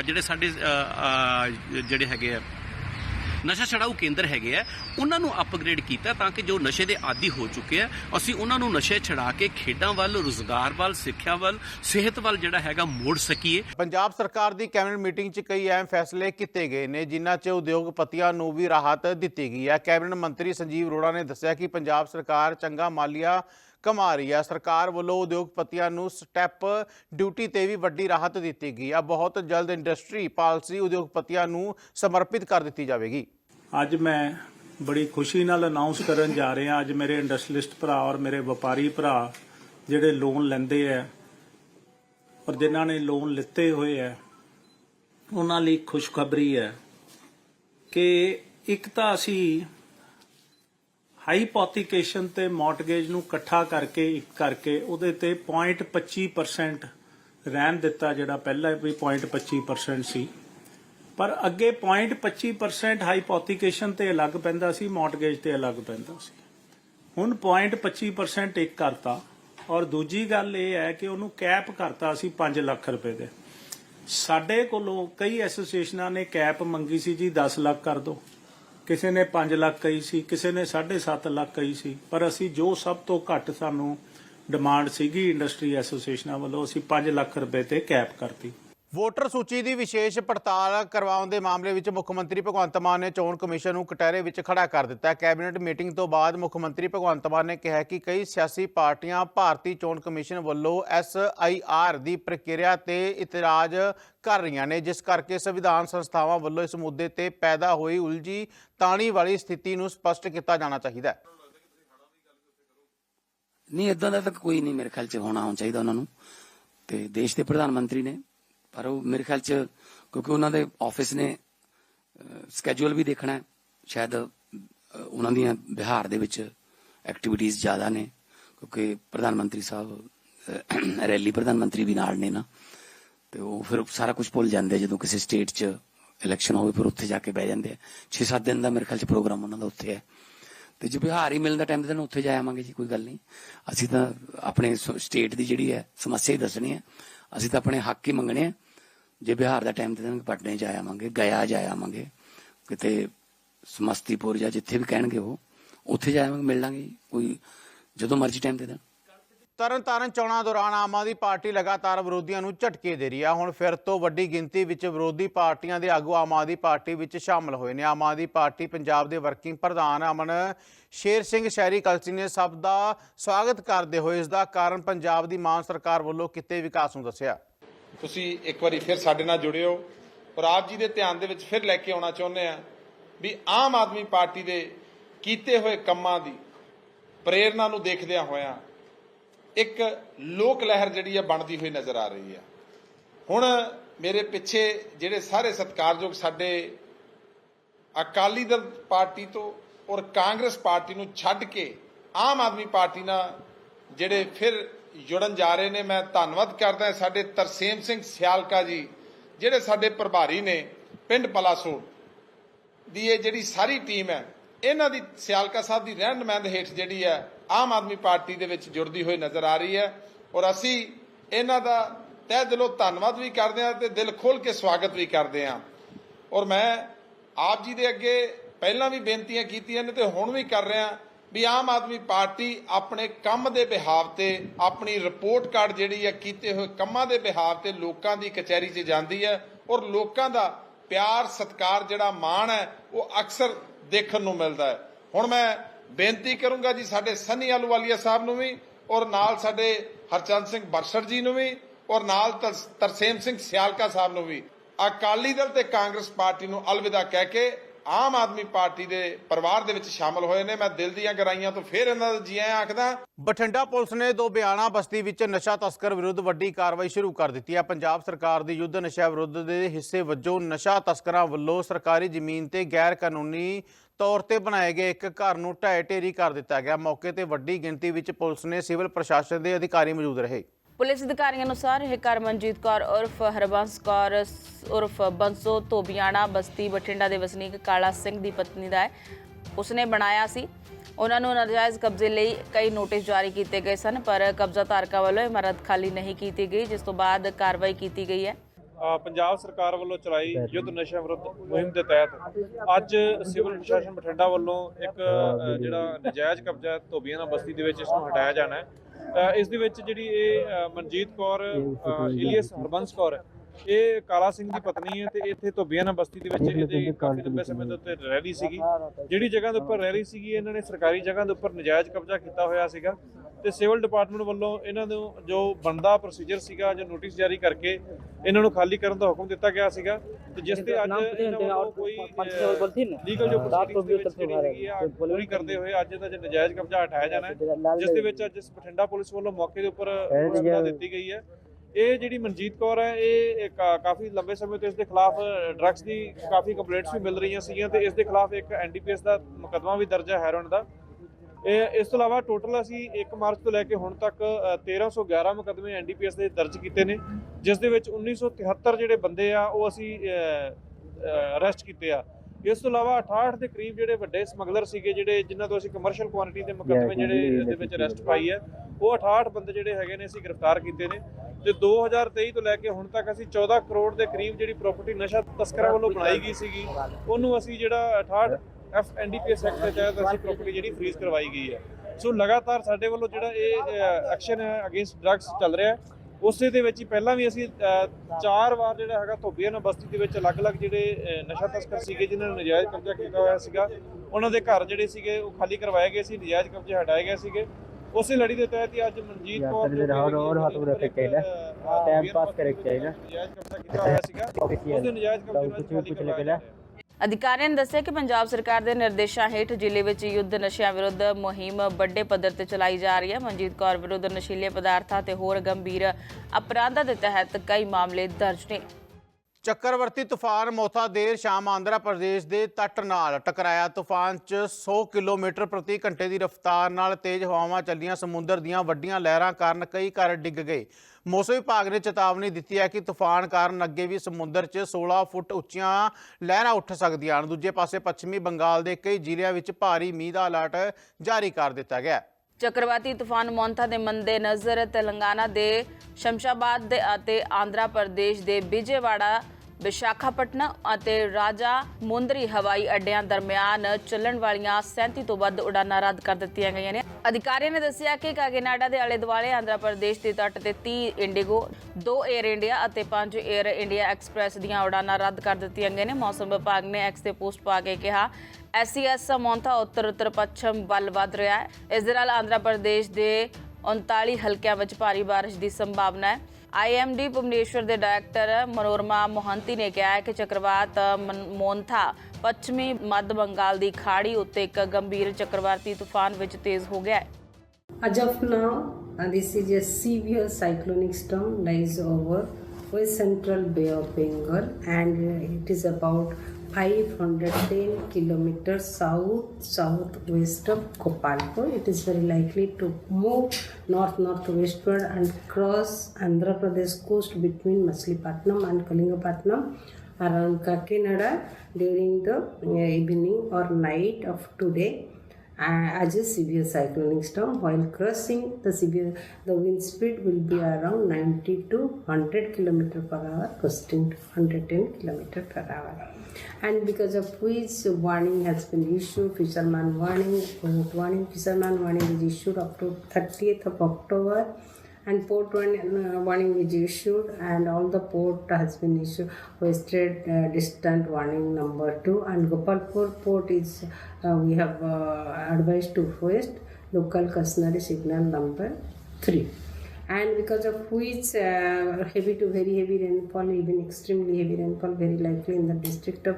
ਜਿਹੜੇ ਸਾਡੇ ਜਿਹੜੇ ਹੈਗੇ ਆ ਨਸ਼ਾ ਛਡਾਊ ਕੇਂਦਰ ਹੈਗੇ ਆ, ਉਹਨਾਂ ਨੂੰ ਅਪਗ੍ਰੇਡ ਕੀਤਾ ਤਾਂ ਕਿ ਜੋ ਨਸ਼ੇ ਦੇ ਆਦੀ ਹੋ ਚੁੱਕੇ ਆ, ਅਸੀਂ ਉਹਨਾਂ ਨੂੰ ਨਸ਼ੇ ਛਡਾ ਕੇ ਖੇਡਾਂ ਵੱਲ, ਰੋਜ਼ਗਾਰ ਵੱਲ, ਸਿੱਖਿਆ ਵੱਲ, ਸਿਹਤ ਵੱਲ ਜਿਹੜਾ ਹੈਗਾ ਮੋੜ ਸਕੀਏ। ਪੰਜਾਬ ਸਰਕਾਰ ਦੀ ਕੈਬਨਿਟ ਮੀਟਿੰਗ 'ਚ ਕਈ ਅਹਿਮ ਫੈਸਲੇ ਕੀਤੇ ਗਏ ਨੇ, ਜਿਨ੍ਹਾਂ 'ਚ ਉਦਯੋਗਪਤੀਆਂ ਨੂੰ ਵੀ ਰਾਹਤ ਦਿੱਤੀ ਗਈ ਹੈ। ਕੈਬਨਿਟ ਮੰਤਰੀ ਸੰਜੀਵ ਅਰੋੜਾ ਨੇ ਦੱਸਿਆ ਕਿ ਪੰਜਾਬ ਸਰਕਾਰ ਚੰਗਾ ਮਾਲੀਆ ਕਮਾ ਰਹੀ ਹੈ। ਸਰਕਾਰ ਵੱਲੋਂ ਉਦਯੋਗਪਤੀਆਂ ਨੂੰ ਸਟੈਪ ਡਿਊਟੀ ਤੇ ਵੀ ਵੱਡੀ ਰਾਹਤ ਦਿੱਤੀ ਗਈ ਆ ਬਹੁਤ ਜਲਦ ਇੰਡਸਟਰੀ ਪਾਲਿਸੀ ਉਦਯੋਗਪਤੀਆਂ ਨੂੰ ਸਮਰਪਿਤ ਕਰ ਦਿੱਤੀ ਜਾਵੇਗੀ। ਅੱਜ ਮੈਂ ਬੜੀ ਖੁਸ਼ੀ ਨਾਲ ਅਨਾਉਂਸ ਕਰਨ ਜਾ ਰਿਹਾ, ਅੱਜ ਮੇਰੇ ਇੰਡਸਟਰੀਲਿਸਟ ਭਰਾ ਔਰ ਮੇਰੇ ਵਪਾਰੀ ਭਰਾ ਜਿਹੜੇ ਲੋਨ ਲੈਂਦੇ ਆ ਔਰ ਜਿਨ੍ਹਾਂ ਨੇ ਲੋਨ ਲਿੱਤੇ ਹੋਏ ਆ, ਉਹਨਾਂ ਲਈ ਖੁਸ਼ਖਬਰੀ ਹੈ ਕਿ ਇੱਕ ਤਾਂ ਅਸੀਂ ਹਾਈਪੋਥੀਕੇਸ਼ਨ ਤੇ ਮਾਰਟਗੇਜ ਨੂੰ ਇਕੱਠਾ ਕਰਕੇ ਇੱਕ ਕਰਕੇ ਉਹਦੇ ਤੇ 0.25% ਰਹਿਣ ਦਿੱਤਾ ਜਿਹੜਾ ਪਹਿਲਾਂ ਵੀ 0.25% ਸੀ। ਪਰ ਅੱਗੇ 0.25% ਹਾਈਪੋਥੀਕੇਸ਼ਨ ਤੇ ਅਲੱਗ ਪੈਂਦਾ ਸੀ, ਮਾਰਟਗੇਜ ਤੇ ਅਲੱਗ ਪੈਂਦਾ ਸੀ। ਹੁਣ 0.25% ਇੱਕ ਕਰਤਾ ਔਰ ਦੂਜੀ ਗੱਲ ਇਹ ਹੈ ਕਿ ਉਹਨੂੰ ਕੈਪ ਕਰਤਾ ਸੀ 5 ਲੱਖ ਰੁਪਏ ਦੇ। ਸਾਡੇ ਕੋਲੋਂ ਕਈ ਐਸੋਸੀਏਸ਼ਨਾਂ ਨੇ ਕੈਪ ਮੰਗੀ ਸੀ ਜੀ 10 ਲੱਖ ਕਰ ਦਿਓ ਕਿਸੇ ਨੇ 5 ਲੱਖ ਕਹੀ ਸੀ, ਕਿਸੇ ਨੇ 7.5 ਲੱਖ ਕਹੀ ਸੀ, ਪਰ ਅਸੀਂ ਜੋ ਸਭ ਤੋਂ ਘੱਟ ਸਾਨੂੰ ਡਿਮਾਂਡ ਸੀਗੀ ਇੰਡਸਟਰੀ ਐਸੋਸੀਏਸ਼ਨਾਂ ਵੱਲੋਂ, ਅਸੀਂ 5 ਲੱਖ ਰੁਪਏ ਤੇ ਕੈਪ ਕਰਤੀ। ਵੋਟਰ ਸੂਚੀ ਦੀ ਵਿਸ਼ੇਸ਼ ਪੜਤਾਲ ਕਰਵਾਉਣ ਦੇ ਮਾਮਲੇ ਵਿੱਚ ਮੁੱਖ ਮੰਤਰੀ ਭਗਵੰਤ ਮਾਨ ਨੇ ਚੋਣ ਕਮਿਸ਼ਨ ਨੂੰ ਕਟਹਿਰੇ ਵਿੱਚ ਖੜਾ ਕਰ ਦਿੱਤਾ। ਕੈਬਨਿਟ ਮੀਟਿੰਗ ਤੋਂ ਬਾਅਦ ਮੁੱਖ ਮੰਤਰੀ ਭਗਵੰਤ ਮਾਨ ਨੇ ਕਿਹਾ ਕਿ ਕਈ ਸਿਆਸੀ ਪਾਰਟੀਆਂ ਭਾਰਤੀ ਚੋਣ ਕਮਿਸ਼ਨ ਵੱਲੋਂ ਐਸਆਈਆਰ ਦੀ ਪ੍ਰਕਿਰਿਆ ਤੇ ਇਤਰਾਜ਼ ਕਰ ਰਹੀਆਂ ਨੇ, ਜਿਸ ਕਰਕੇ ਸੰਵਿਧਾਨ ਸੰਸਥਾਵਾਂ ਵੱਲੋਂ ਇਸ ਮੁੱਦੇ ਤੇ ਪੈਦਾ ਹੋਈ ਉਲਝੀ ਤਾਣੀ ਵਾਲੀ ਸਥਿਤੀ ਨੂੰ ਸਪਸ਼ਟ ਕੀਤਾ ਜਾਣਾ ਚਾਹੀਦਾ ਹੈ। ਨਹੀਂ ਇਦਾਂ ਦਾ ਤਾਂ ਕੋਈ ਨਹੀਂ ਮੇਰੇ ਖਿਆਲ 'ਚ ਹੋਣਾ ਹੋਣਾ ਚਾਹੀਦਾ ਉਹਨਾਂ ਨੂੰ। ਤੇ ਦੇਸ਼ ਦੇ ਪ੍ਰਧਾਨ ਮੰਤਰੀ ਨੇ ਪਰ ਉਹ ਮੇਰੇ ਖਿਆਲ 'ਚ, ਕਿਉਂਕਿ ਉਹਨਾਂ ਦੇ ਆਫਿਸ ਨੇ ਸਕੇਜੂਲ ਵੀ ਦੇਖਣਾ ਹੈ। ਸ਼ਾਇਦ ਉਹਨਾਂ ਦੀਆਂ ਬਿਹਾਰ ਦੇ ਵਿੱਚ ਐਕਟੀਵਿਟੀਆਂ ਜ਼ਿਆਦਾ ਨੇ, ਕਿਉਂਕਿ ਪ੍ਰਧਾਨ ਮੰਤਰੀ ਸਾਹਿਬ ਰੈਲੀ ਪ੍ਰਧਾਨ ਮੰਤਰੀ ਵੀ ਨਾਲ ਨੇ ਨਾ। ਤੇ ਉਹ ਫਿਰ ਸਾਰਾ ਕੁਝ ਭੁੱਲ ਜਾਂਦੇ ਜਦੋਂ ਕਿਸੇ ਸਟੇਟ 'ਚ ਇਲੈਕਸ਼ਨ ਹੋਵੇ, ਫਿਰ ਉੱਥੇ ਜਾ ਕੇ ਬਹਿ ਜਾਂਦੇ ਆ। 6-7 ਦਿਨ ਦਾ ਮੇਰੇ ਖਿਆਲ 'ਚ ਪ੍ਰੋਗਰਾਮ ਉਹਨਾਂ ਦਾ ਉੱਥੇ ਹੈ। ਤੇ ਜੇ ਬਿਹਾਰ ਹੀ ਮਿਲਣ ਦਾ ਟਾਈਮ ਤੇ ਉੱਥੇ ਜਾ ਆਵਾਂਗੇ ਜੀ, ਕੋਈ ਗੱਲ ਨਹੀਂ। ਅਸੀਂ ਤਾਂ ਆਪਣੇ ਸਟੇਟ ਦੀ ਜਿਹੜੀ ਹੈ, ਸਮੱਸਿਆ ਹੀ ਦੱਸਣੀ ਹੈ। ਅਸੀਂ ਤਾਂ ਆਪਣੇ ਹੱਕ ਹੀ ਮੰਗਣੇ ਆ। ਜੇ ਬਿਹਾਰ ਦਾ ਟਾਈਮ ਤੇ ਦੇਣਗੇ ਪਟਨੇ ਜਾ ਆਵਾਂਗੇ ਗਿਆ ਜਾ ਆਵਾਂਗੇ, ਕਿਤੇ ਸਮਸਤੀਪੁਰ ਜਾਂ ਜਿੱਥੇ ਵੀ ਕਹਿਣਗੇ ਉਹ, ਉੱਥੇ ਜਾ ਆਵਾਂਗੇ, ਮਿਲ ਲਾਂਗੇ ਕੋਈ ਜਦੋਂ ਮਰਜ਼ੀ ਟਾਈਮ ਦੇ ਦੇਣ ਤਰਨਤਾਰਨ ਚੋਣਾਂ ਦੌਰਾਨ ਆਮ ਆਦਮੀ ਪਾਰਟੀ ਲਗਾਤਾਰ ਵਿਰੋਧੀਆਂ ਨੂੰ ਝਟਕੇ ਦੇ ਰਹੀ ਹੈ ਹੁਣ ਫਿਰ ਤੋਂ ਵੱਡੀ ਗਿਣਤੀ ਵਿੱਚ ਵਿਰੋਧੀ ਪਾਰਟੀਆਂ ਦੇ ਆਗੂ ਆਮ ਆਦਮੀ ਪਾਰਟੀ ਵਿੱਚ ਸ਼ਾਮਲ ਹੋਏ ਨੇ। ਆਮ ਆਦਮੀ ਪਾਰਟੀ ਪੰਜਾਬ ਦੇ ਵਰਕਿੰਗ ਪ੍ਰਧਾਨ ਅਮਨ ਸ਼ੇਰ ਸਿੰਘ ਸ਼ਹਿਰੀ ਕਲਸੀ ਨੇ ਸਭ ਦਾ ਸਵਾਗਤ ਕਰਦੇ ਹੋਏ ਇਸ ਦਾ ਕਾਰਨ ਪੰਜਾਬ ਦੀ ਮਾਨ ਸਰਕਾਰ ਵੱਲੋਂ ਕੀਤੇ ਵਿਕਾਸ ਨੂੰ ਦੱਸਿਆ। ਤੁਸੀਂ ਇੱਕ ਵਾਰੀ ਫਿਰ ਸਾਡੇ ਨਾਲ ਜੁੜਿਓ ਔਰ ਆਪ ਜੀ ਦੇ ਧਿਆਨ ਦੇ ਵਿੱਚ ਫਿਰ ਲੈ ਕੇ ਆਉਣਾ ਚਾਹੁੰਦੇ ਆ ਵੀ ਆਮ ਆਦਮੀ ਪਾਰਟੀ ਦੇ ਕੀਤੇ ਹੋਏ ਕੰਮਾਂ ਦੀ ਪ੍ਰੇਰਣਾ ਨੂੰ ਦੇਖਦਿਆਂ ਹੋਇਆਂ ਇੱਕ ਲੋਕ ਲਹਿਰ ਜਿਹੜੀ ਆ ਬਣਦੀ ਹੋਈ ਨਜ਼ਰ ਆ ਰਹੀ ਆ ਹੁਣ ਮੇਰੇ ਪਿੱਛੇ ਜਿਹੜੇ ਸਾਰੇ ਸਤਿਕਾਰਯੋਗ ਸਾਡੇ ਅਕਾਲੀ ਦਲ ਪਾਰਟੀ ਤੋਂ ਔਰ ਕਾਂਗਰਸ ਪਾਰਟੀ ਨੂੰ ਛੱਡ ਕੇ ਆਮ ਆਦਮੀ ਪਾਰਟੀ ਨਾਲ ਜਿਹੜੇ ਫਿਰ ਜੁੜਨ ਜਾ ਰਹੇ ਨੇ, ਮੈਂ ਧੰਨਵਾਦ ਕਰਦਾ ਸਾਡੇ ਤਰਸੇਮ ਸਿੰਘ ਸਿਆਲਕਾ ਜੀ, ਜਿਹੜੇ ਸਾਡੇ ਪ੍ਰਭਾਰੀ ਨੇ ਪਿੰਡ ਪਲਾਸੋ ਦੀ ਇਹ ਜਿਹੜੀ ਸਾਰੀ ਟੀਮ ਹੈ, ਇਹਨਾਂ ਦੀ ਸਿਆਲਕਾ ਸਾਹਿਬ ਦੀ ਰਹਿਣ ਨੁਮਾਇੰਦ ਹੇਠ ਜਿਹੜੀ ਹੈ, ਆਮ ਆਦਮੀ ਪਾਰਟੀ ਦੇ ਵਿੱਚ ਜੁੜਦੀ ਹੋਈ ਨਜ਼ਰ ਆ ਰਹੀ ਹੈ ਔਰ ਅਸੀਂ ਇਹਨਾਂ ਦਾ ਤਹਿ ਦਿਲੋਂ ਧੰਨਵਾਦ ਵੀ ਕਰਦੇ ਹਾਂ ਤੇ ਦਿਲ ਖੋਲ ਕੇ ਸਵਾਗਤ ਵੀ ਕਰਦੇ ਹਾਂ। ਔਰ ਮੈਂ ਆਪ ਜੀ ਦੇ ਅੱਗੇ ਪਹਿਲਾਂ ਵੀ ਬੇਨਤੀਆਂ ਕੀਤੀਆਂ ਨੇ ਤੇ ਹੁਣ ਵੀ ਕਰ ਰਿਹਾ ਵੀ ਆਮ ਆਦਮੀ ਪਾਰਟੀ ਆਪਣੇ ਕੰਮ ਦੇ ਬਿਹਾਵ ਤੇ ਆਪਣੀ ਰਿਪੋਰਟ ਕਾਰਡ ਜਿਹੜੀ ਹੈ ਕੀਤੇ ਹੋਏ ਕੰਮਾਂ ਦੇ ਬਿਹਾਵ ਤੇ ਲੋਕਾਂ ਦੀ ਕਚਹਿਰੀ 'ਚ ਜਾਂਦੀ ਹੈ ਔਰ ਲੋਕਾਂ ਦਾ ਪਿਆਰ, ਸਤਿਕਾਰ ਜਿਹੜਾ ਮਾਣ ਹੈ, ਉਹ ਅਕਸਰ ਦੇਖਣ ਨੂੰ ਮਿਲਦਾ ਹੈ। ਹੁਣ ਮੈਂ ਬੇਨਤੀ ਕਰੂੰਗਾ ਜੀ ਸਾਡੇ ਸੰਨੀ ਆਲੂਵਾਲੀਆ ਸਾਹਿਬ ਨੂੰ ਵੀ ਔਰ ਨਾਲ ਸਾਡੇ ਹਰਚੰਦ ਸਿੰਘ ਬਰਸਰ ਜੀ ਨੂੰ ਵੀ ਔਰ ਨਾਲ ਤਰ- ਤਰਸੇਮ ਸਿੰਘ ਸਿਆਲਕਾ ਸਾਹਿਬ ਨੂੰ ਵੀ। ਅਕਾਲੀ ਦਲ ਤੇ ਕਾਂਗਰਸ ਪਾਰਟੀ ਨੂੰ ਅਲਵਿਦਾ ਕਹਿ ਕੇ ਆਮ ਆਦਮੀ ਪਾਰਟੀ ਦੇ ਪਰਿਵਾਰ ਦੇ ਵਿੱਚ ਸ਼ਾਮਲ ਹੋਏ ਨੇ। ਮੈਂ ਦਿਲ ਦੀਆਂ ਗਰਾਈਆਂ ਤੋਂ ਫੇਰ ਇਹਨਾਂ ਦਾ ਜੀ ਆਇਆਂ ਆਖਦਾ ਬਠਿੰਡਾ ਪੁਲਿਸ ਨੇ ਦੋ ਬਿਆਣਾ ਬਸਤੀ ਵਿੱਚ ਨਸ਼ਾ ਤਸਕਰ ਵਿਰੁੱਧ ਵੱਡੀ ਕਾਰਵਾਈ ਸ਼ੁਰੂ ਕਰ ਦਿੱਤੀ ਹੈ। ਪੰਜਾਬ ਸਰਕਾਰ ਦੀ ਯੁੱਧ ਨਸ਼ਾ ਵਿਰੁੱਧ ਦੇ ਹਿੱਸੇ ਵਜੋਂ ਨਸ਼ਾ ਤਸਕਰਾਂ ਵੱਲੋਂ ਸਰਕਾਰੀ ਜ਼ਮੀਨ ਤੇ ਗੈਰ ਕਾਨੂੰਨੀ ਤੌਰ ਤੇ ਬਣਾਏ ਗਏ ਇੱਕ ਘਰ ਨੂੰ ਢਹਿ ਢੇਰੀ ਕਰ ਦਿੱਤਾ ਗਿਆ। ਮੌਕੇ ਤੇ ਵੱਡੀ ਗਿਣਤੀ ਵਿੱਚ ਪੁਲਿਸ ਨੇ ਸਿਵਲ ਪ੍ਰਸ਼ਾਸਨ ਦੇ ਅਧਿਕਾਰੀ ਮੌਜੂਦ ਰਹੇ। ਪੁਲਿਸ ਅਧਿਕਾਰੀਆਂ ਅਨੁਸਾਰ ਇਹ ਘਰ ਮਨਜੀਤ ਕੌਰ ਉਰਫ ਹਰਬੰਸ ਕੌਰ ਉਰਫ ਬੰਸੋ ਧੋਬੀਆਣਾ, ਬਸਤੀ ਬਠਿੰਡਾ ਦੇ ਵਸਨੀਕ ਕਾਲਾ ਸਿੰਘ ਦੀ ਪਤਨੀ ਦਾ ਹੈ ਉਸਨੇ ਬਣਾਇਆ ਸੀ। ਉਹਨਾਂ ਨੂੰ ਨਾਜਾਇਜ਼ ਕਬਜ਼ੇ ਲਈ ਕਈ ਨੋਟਿਸ ਜਾਰੀ ਕੀਤੇ ਗਏ ਸਨ, ਪਰ ਕਬਜ਼ਾ ਧਾਰਕਾਂ ਵੱਲੋਂ ਇਮਾਰਤ ਖਾਲੀ ਨਹੀਂ ਕੀਤੀ ਗਈ, ਜਿਸ ਤੋਂ ਬਾਅਦ ਕਾਰਵਾਈ ਕੀਤੀ ਗਈ ਹੈ। ਪੰਜਾਬ ਸਰਕਾਰ ਵੱਲੋਂ ਚਲਾਈ ਯੁੱਧ ਨਸ਼ਾ ਵਿਰੁੱਧ ਮੁਹਿੰਮ ਦੇ ਤਹਿਤ ਅੱਜ ਸਿਵਲ ਪ੍ਰਸ਼ਾਸਨ ਬਠਿੰਡਾ ਵੱਲੋਂ ਇੱਕ ਜਿਹੜਾ ਨਜਾਇਜ਼ ਕਬਜ਼ਾ ਧੋਬੀਆਂ ਬਸਤੀ ਦੇ ਵਿੱਚ ਇਸ ਨੂੰ ਹਟਾਇਆ ਜਾਣਾ ਹੈ। ਇਸ ਦੇ ਵਿੱਚ ਜਿਹੜੀ ਇਹ ਮਨਜੀਤ ਕੌਰ ਇਲੀਅਸ ਹਰਬੰਸ ਕੌਰ ਹੈ, ਇਹ ਕਾਲਾ ਸਿੰਘ ਦੀ ਪਤਨੀ ਹੈ ਤੇ ਇੱਥੇ ਧੋਬੀਆਂ ਨਾਲ ਬਸਤੀ ਦੇ ਵਿੱਚ ਇਹਦੇ ਕਾਫੀ ਲੰਬੇ ਸਮੇਂ ਤੋਂ ਉੱਤੇ ਰਹਿ ਰਹੀ ਸੀਗੀ ਜਿਹੜੀ ਜਗ੍ਹਾ ਦੇ ਉੱਪਰ ਰਹਿ ਰਹੀ ਸੀਗੀ ਇਹਨਾਂ ਨੇ ਸਰਕਾਰੀ ਜਗ੍ਹਾ ਦੇ ਉੱਪਰ ਨਜਾਇਜ਼ ਕਬਜ਼ਾ ਕੀਤਾ ਹੋਇਆ ਸੀਗਾ ਤੇ ਸਿਵਲ ਡਿਪਾਰਟਮੈਂਟ ਵੱਲੋਂ ਇਹਨਾਂ ਨੂੰ ਜੋ ਬਣਦਾ ਪ੍ਰੋਸੀਜਰ ਸੀਗਾ ਜੋ ਨੋਟਿਸ ਜਾਰੀ ਕਰਕੇ ਇਹਨਾਂ ਨੂੰ ਖਾਲੀ ਕਰਨ ਦਾ ਹੁਕਮ ਦਿੱਤਾ ਗਿਆ ਸੀਗਾ। ਤੇ ਜਿਸ ਤੇ ਅੱਜ ਕੋਈ ਲੀਗਲ ਜੋ ਦੇ ਆ ਪੂਰੀ ਕਰਦੇ ਹੋਏ ਅੱਜ ਇਹਦਾ ਜੋ ਨਜਾਇਜ਼ ਕਬਜ਼ਾ ਹਟਾਇਆ ਜਾਣਾ ਹੈ। ਜਿਸ ਦੇ ਵਿੱਚ ਅੱਜ ਬਠਿੰਡਾ ਪੁਲਿਸ ਵੱਲੋਂ ਮੌਕੇ ਦੇ ਉੱਪਰ ਸੂਚਨਾ ਦਿੱਤੀ ਗਈ ਹੈ। ਇਹ ਜਿਹੜੀ ਮਨਜੀਤ ਕੌਰ ਹੈ ਇਹ ਕਾ- ਕਾਫੀ ਲੰਬੇ ਸਮੇਂ ਤੋਂ ਇਸ ਦੇ ਖਿਲਾਫ ਡਰੱਗਸ ਦੀ ਕਾਫੀ ਕੰਪਲੇਂਟਸ ਵੀ ਮਿਲ ਰਹੀਆਂ ਸੀਗੀਆਂ ਤੇ ਇਸ ਦੇ ਖਿਲਾਫ ਇੱਕ ਐਨਡੀਪੀਐਸ ਦਾ ਮੁਕੱਦਮਾ ਵੀ ਦਰਜ ਹੈ ਹੈਰੋਨ ਦਾ। ਇਹ ਇਸ ਤੋਂ ਇਲਾਵਾ ਟੋਟਲ ਅਸੀਂ 1 ਮਾਰਚ ਤੋਂ ਲੈ ਕੇ ਹੁਣ ਤੱਕ ਅ, 1311 ਮੁਕੱਦਮੇ ਐਨਡੀਪੀਐਸ ਦੇ ਦਰਜ ਕੀਤੇ ਨੇ ਜਿਸ ਦੇ ਵਿੱਚ 1973 ਜਿਹੜੇ ਬੰਦੇ ਆ ਉਹ ਅਸੀਂ ਅਰੈਸਟ ਕੀਤੇ ਆ। ਇਸ ਤੋਂ ਇਲਾਵਾ 68 ਦੇ ਕਰੀਬ ਜਿਹੜੇ ਵੱਡੇ ਸਮਗਲਰ ਸੀਗੇ ਜਿਹੜੇ ਜਿਨ੍ਹਾਂ ਤੋਂ ਅਸੀਂ ਕਮਰਸ਼ੀਅਲ ਕੁਆਂਟੀਟੀ ਦੇ ਮੁਕੱਦਮੇ ਜਿਹੜੇ ਇਹਦੇ ਵਿੱਚ ਅਰੈਸਟ ਪਾਈ ਹੈ ਉਹ 68 ਬੰਦੇ ਜਿਹੜੇ ਹੈਗੇ ਨੇ ਅਸੀਂ ਗ੍ਰਿਫਤਾਰ ਕੀਤੇ ਨੇ ਤੇ 2023 ਤੋਂ ਲੈ ਕੇ ਹੁਣ ਤੱਕ ਅਸੀਂ 14 ਕਰੋੜ ਦੇ ਕਰੀਬ ਜਿਹੜੀ ਪ੍ਰਾਪਰਟੀ ਨਸ਼ਾ ਤਸਕਰਾਂ ਵੱਲੋਂ ਬਣਾਈ ਗਈ ਸੀਗੀ ਉਹਨੂੰ ਅਸੀਂ ਜਿਹੜਾ 68 ਐਫ ਐਨਡੀਪੀਐਸ ਐਕਟ ਦੇ ਤਹਿਤ ਅਸੀਂ ਪ੍ਰਾਪਰਟੀ ਜਿਹੜੀ ਫ੍ਰੀਜ਼ ਕਰਵਾਈ ਗਈ ਹੈ। ਸੋ ਲਗਾਤਾਰ ਸਾਡੇ ਵੱਲੋਂ ਜਿਹੜਾ ਇਹ ਐਕਸ਼ਨ ਹੈ ਅਗੇਂਸਟ ਡਰੱਗਸ ਚੱਲ ਰਿਹਾ ਹੈ। ਉਸੇ ਦੇ ਵਿੱਚ ਹੀ ਪਹਿਲਾਂ ਵੀ ਅਸੀਂ ਚਾਰ ਵਾਰ ਜਿਹੜਾ ਹੈਗਾ ਧੋਬੀਆਂ ਨਾਲ ਬਸਤੀ ਦੇ ਵਿੱਚ ਅਲੱਗ-ਅਲੱਗ ਜਿਹੜੇ ਨਸ਼ਾ ਤਸਕਰ ਸੀਗੇ ਜਿਨ੍ਹਾਂ ਨੇ ਨਜਾਇਜ਼ ਕਬਜ਼ਾ ਕੀਤਾ ਹੋਇਆ ਸੀਗਾ ਉਹਨਾਂ ਦੇ ਘਰ ਜਿਹੜੇ ਸੀਗੇ ਉਹ ਖਾਲੀ ਕਰਵਾਏ ਗਏ ਸੀ ਨਜਾਇਜ਼ ਕਬਜ਼ੇ ਹਟਾਏ ਗਏ ਸੀਗੇ। ਉਸੇ ਲੜੀ ਦੇ ਤਹਿਤ ਹੀ ਅੱਜ ਮਨਜੀਤ ਕੌਰ ਜੋ ਕਿ ਹੋਰ ਹੱਥ ਉਰੇ ਤੇ ਟਾਈਮ ਪਾਸ ਕਰੇ ਚਾਹੀਦਾ ਨਜਾਇਜ਼ ਕਬਜ਼ਾ ਕੀਤਾ ਹੋਇਆ ਸੀਗਾ ਉਹਦੇ ਨਜਾਇਜ਼ ਕਬਜ਼ੇ ਨੂੰ ਅੱਜ ਖਾਲੀ ਕਰਵਾਇਆ। ਅਧਿਕਾਰੀਆਂ ਨੇ ਦੱਸਿਆ ਕਿ ਪੰਜਾਬ ਸਰਕਾਰ ਦੇ ਨਿਰਦੇਸ਼ਾਂ ਹੇਠ ਜ਼ਿਲ੍ਹੇ ਵਿੱਚ ਯੁੱਧ ਨਸ਼ਿਆਂ ਵਿਰੁੱਧ ਮੁਹਿੰਮ ਵੱਡੇ ਪੱਧਰ ਤੇ ਚਲਾਈ ਜਾ ਰਹੀ ਹੈ। ਮਨਜੀਤ ਕੌਰ ਵਿਰੁੱਧ ਨਸ਼ੀਲੇ ਪਦਾਰਥਾਂ ਤੇ ਹੋਰ ਗੰਭੀਰ ਅਪਰਾਧਾਂ ਦੇ ਤਹਿਤ ਕਈ ਮਾਮਲੇ ਦਰਜ ਨੇ। ਚੱਕਰਵਰਤੀ ਤੂਫਾਨ ਮੋਥਾ ਦੇਰ ਸ਼ਾਮ ਆਂਧਰਾ ਪ੍ਰਦੇਸ਼ ਦੇ ਤੱਟ ਨਾਲ ਟਕਰਾਇਆ। ਤੂਫਾਨ 'ਚ 100 ਕਿਲੋਮੀਟਰ ਪ੍ਰਤੀ ਘੰਟੇ ਦੀ ਰਫ਼ਤਾਰ ਨਾਲ ਤੇਜ਼ ਹਵਾਵਾਂ ਚੱਲੀਆਂ। ਸਮੁੰਦਰ ਦੀਆਂ ਵੱਡੀਆਂ ਲਹਿਰਾਂ ਕਾਰਨ ਕਈ ਘਰ ਡਿੱਗ ਗਏ। ਮੌਸਮ ਵਿਭਾਗ ਨੇ ਚੇਤਾਵਨੀ ਦਿੱਤੀ ਹੈ ਕਿ ਤੂਫਾਨ ਕਾਰਨ ਅੱਗੇ ਵੀ ਸਮੁੰਦਰ 'ਚ 16 ਫੁੱਟ ਉੱਚੀਆਂ ਲਹਿਰਾਂ ਉੱਠ ਸਕਦੀਆਂ ਹਨ। ਦੂਜੇ ਪਾਸੇ ਪੱਛਮੀ ਬੰਗਾਲ ਦੇ ਕਈ ਜ਼ਿਲ੍ਹਿਆਂ ਵਿੱਚ ਭਾਰੀ ਮੀਂਹ ਦਾ ਅਲਰਟ ਜਾਰੀ ਕਰ ਦਿੱਤਾ ਗਿਆ ਹੈ। ਚੱਕਰਵਾਤੀ ਤੂਫਾਨ ਮੌਂਥਾ ਦੇ ਮੰਦੇ ਨਜ਼ਰ ਤੇਲੰਗਾਨਾ ਦੇ ਸ਼ਮਸ਼ਾਬਾਦ ਦੇ ਅਤੇ ਆਂਧਰਾ ਪ੍ਰਦੇਸ਼ ਦੇ ਵਿਜੇਵਾੜਾ ਵਿਸ਼ਾਖਾਪਟਨਮ ਅਤੇ ਰਾਜਾ ਮੁੰਦਰੀ ਹਵਾਈ ਅੱਡਿਆਂ ਦਰਮਿਆਨ ਚੱਲਣ ਵਾਲੀਆਂ 37 ਤੋਂ ਵੱਧ ਉਡਾਨਾਂ ਰੱਦ ਕਰ ਦਿੱਤੀਆਂ ਗਈਆਂ ਨੇ। ਅਧਿਕਾਰੀਆਂ ਨੇ ਦੱਸਿਆ ਕਿ ਕਾਗੇਨਾਡਾ ਦੇ ਆਲੇ-ਦੁਆਲੇ ਆਂਧਰਾ ਪ੍ਰਦੇਸ਼ ਦੇ ਤੱਟ ਤੇ 30 ਇੰਡੀਗੋ 2 에ਅਰ ਇੰਡੀਆ ਅਤੇ 5 에ਅਰ ਇੰਡੀਆ ਐਕਸਪ੍ਰੈਸ ਦੀਆਂ ਉਡਾਨਾਂ ਰੱਦ ਕਰ ਦਿੱਤੀਆਂ ਗਈਆਂ ਨੇ। ਮੌਸਮ ਵਿਭਾਗ ਨੇ ਐਕਸ ਤੇ ਪੋਸਟ ਪਾ ਕੇ ਕਿਹਾ ਐਸਸੀਐਸ ਮੌਂਥਾ ਉੱਤਰ ਉੱਤਰ ਪੱਛਮ ਵੱਲ ਵਧ ਰਿਹਾ ਹੈ। ਇਸ ਦੇ ਨਾਲ ਆਂਧਰਾ ਪ੍ਰਦੇਸ਼ ਦੇ 39 ਹਲਕਿਆਂ ਵਿੱਚ ਭਾਰੀ ਬਾਰਿਸ਼ ਦੀ ਸੰਭਾਵਨਾ ਹੈ। ਆਈਐਮਡੀ ਭੁਵਨੇਸ਼ਵਰ ਦੇ ਡਾਇਰੈਕਟਰ ਮਨੋਰਮਾ ਮੋਹੰਤੀ ਨੇ ਕਿਹਾ ਹੈ ਕਿ ਚੱਕਰਵਾਤ ਮਨ- ਮੋਂਥਾ ਪੱਛਮੀ ਮੱਧ ਬੰਗਾਲ ਦੀ ਖਾੜੀ ਉੱਤੇ ਇੱਕ ਗੰਭੀਰ ਚੱਕਰਵਾਤੀ ਤੂਫਾਨ ਵਿੱਚ ਤੇਜ਼ ਹੋ ਗਿਆ ਹੈ As of now, uh, this is a severe cyclonic storm lies over West Central Bay of Bengal and uh, it is about 510 kilometers south southwest of Kopalpur. It is very likely to move north northwestward and cross Andhra Pradesh coast between Machilipatnam and Kalingapatnam around Kakinada during the uh, evening or night of today uh, as a severe cyclonic storm. While crossing the severe, the wind speed will be around 90 to 100 km per hour, costing to 110 km per hour. And because of which warning has been issued, fisherman warning, port warning, fisherman warning is issued up to 30th of October. And port warning, uh, is issued and all the port has been issued wasted uh, distant warning number 2 and gopalpur port is uh, we have uh, advised to hoist local cautionary signal number 3 and because of which uh, heavy to very heavy rainfall even extremely heavy rainfall very likely in the district of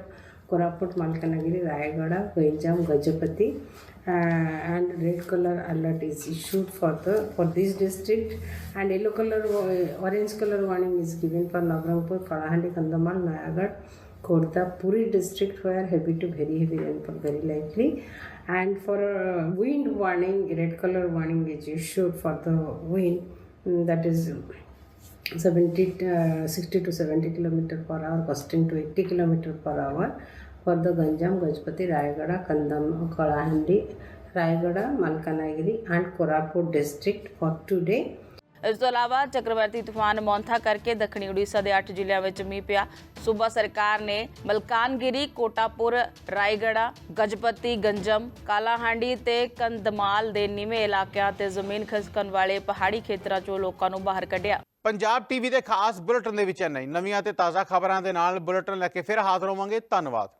Koraput, Malkanagiri, Rayagada, Ganjam, Gajapati, uh, and red color alert is issued for the for this district, and yellow color, uh, orange color warning is given for Nagarangpur, Kalahandi, Kandamal, Nayagad, Khordha, Puri district where heavy to very heavy rainfall very likely, and for uh, wind warning, red color warning is issued for the wind that is 70 uh, 60 to 70 kilometer per hour costing to 80 kilometer per hour for the ganjam gajpati rayagada kandam kalahandi rayagada malkanagiri and koraput district for today ਇਸ ਤੋਂ ਇਲਾਵਾ ਚੱਕਰਵਾਤੀ ਤੂਫਾਨ ਮੌਂਥਾ ਕਰਕੇ ਦੱਖਣੀ ਉੜੀਸਾ ਦੇ 8 ਜ਼ਿਲ੍ਹਿਆਂ ਵਿੱਚ ਮੀਂਹ ਪਿਆ। ਸੂਬਾ ਸਰਕਾਰ ਨੇ ਮਲਕਾਨਗਿਰੀ, ਕੋਟਾਪੁਰ ਰਾਇਗੜਾ ਗਜਪਤੀ, ਗੰਜਮ, ਕਾਲਾਹਾਂਡੀ ਤੇ ਕੰਦਮਾਲ ਦੇ ਨੀਵੇਂ ਇਲਾਕਿਆਂ ਤੇ ਜ਼ਮੀਨ ਖਿਸਕਣ ਵਾਲੇ ਪਹਾੜੀ ਖੇਤਰਾਂ 'ਚੋਂ ਲੋਕਾਂ ਨੂੰ ਬਾਹਰ ਕੱਢਿਆ। ਪੰਜਾਬ ਟੀਵੀ ਦੇ ਖਾਸ ਬੁਲੇਟਿਨ ਦੇ ਵਿੱਚ ਇੰਨਾ ਹੀ। ਨਵੀਆਂ ਤੇ ਤਾਜ਼ਾ ਖਬਰਾਂ ਦੇ ਨਾਲ ਬੁਲੇਟਿਨ ਲੈ ਕੇ ਫਿਰ ਹਾਜ਼ਰ ਹੋਵਾਂਗੇ। ਧੰਨਵਾਦ।